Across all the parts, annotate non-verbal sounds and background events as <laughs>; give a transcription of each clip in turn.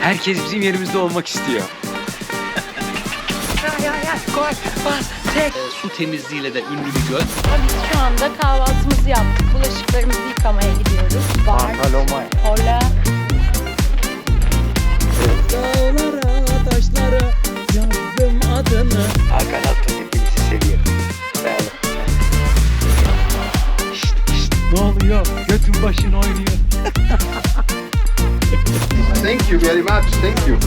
Herkes bizim yerimizde olmak istiyor. ya ya ya koy bas tek. Su temizliğiyle de ünlü bir göl. Biz şu anda kahvaltımızı yaptık. Bulaşıklarımızı yıkamaya gidiyoruz. Var. Hola. Dağlara, taşlara yazdım adını. Hakan Altun hepinizi seviyorum. Olun. Şşt, şşt, ne oluyor? Götün başın oynuyor. <laughs> Thank you very much. Thank you.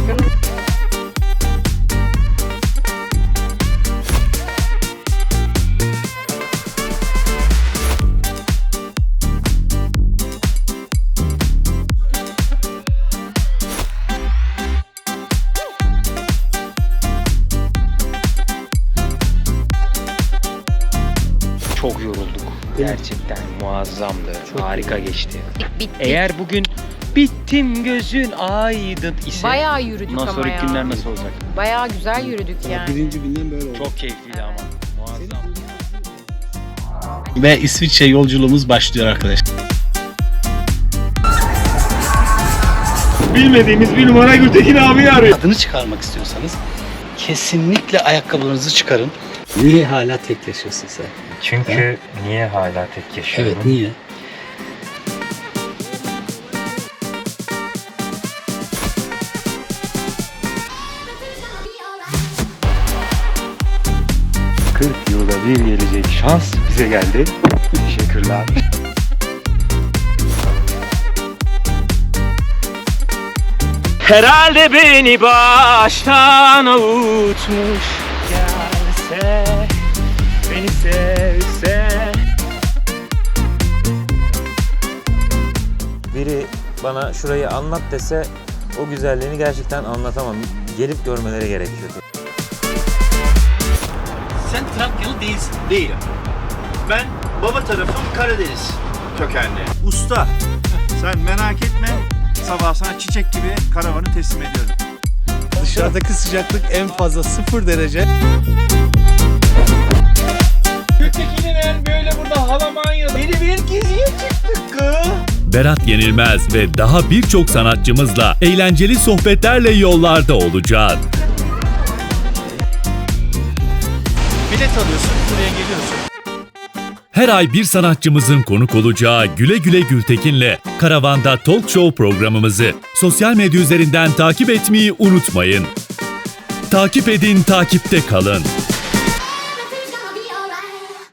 Çok yorulduk. Gerçekten muazzamdı. Harika geçti. Eğer bugün bittim gözün aydın ise Bayağı yürüdük bundan ama sonraki ya. günler nasıl olacak? Bayağı güzel yürüdük yani. Birinci günden böyle oldu. Çok keyifliydi ama. Muazzam. Ve İsviçre yolculuğumuz başlıyor arkadaşlar. Bilmediğimiz bir numara Gültekin abi arıyor. Adını çıkarmak istiyorsanız kesinlikle ayakkabılarınızı çıkarın. Niye hala tek yaşıyorsun sen? Çünkü niye hala tek yaşıyorum? Evet niye? Yılda bir gelecek şans bize geldi. Teşekkürler. Herhalde beni baştan avutmuş Gelse, beni sevse biri bana şurayı anlat dese o güzelliğini gerçekten anlatamam. Gelip görmeleri gerekiyordu. Sen Trakyalı değilsin. Değilim. Ben baba tarafım Karadeniz kökenli. Usta. Sen merak etme. Sabah sana çiçek gibi karavanı teslim ediyorum. Dışarıdaki sıcaklık en fazla 0 derece. Gültekin'in böyle burada Halamanya'da. Beni bir geziye çıktık kız. Berat Yenilmez ve daha birçok sanatçımızla eğlenceli sohbetlerle yollarda olacağız. Bilet alıyorsun, buraya geliyorsun. Her ay bir sanatçımızın konuk olacağı Güle Güle Gültekin'le Karavanda Talk Show programımızı sosyal medya üzerinden takip etmeyi unutmayın. Takip edin, takipte kalın.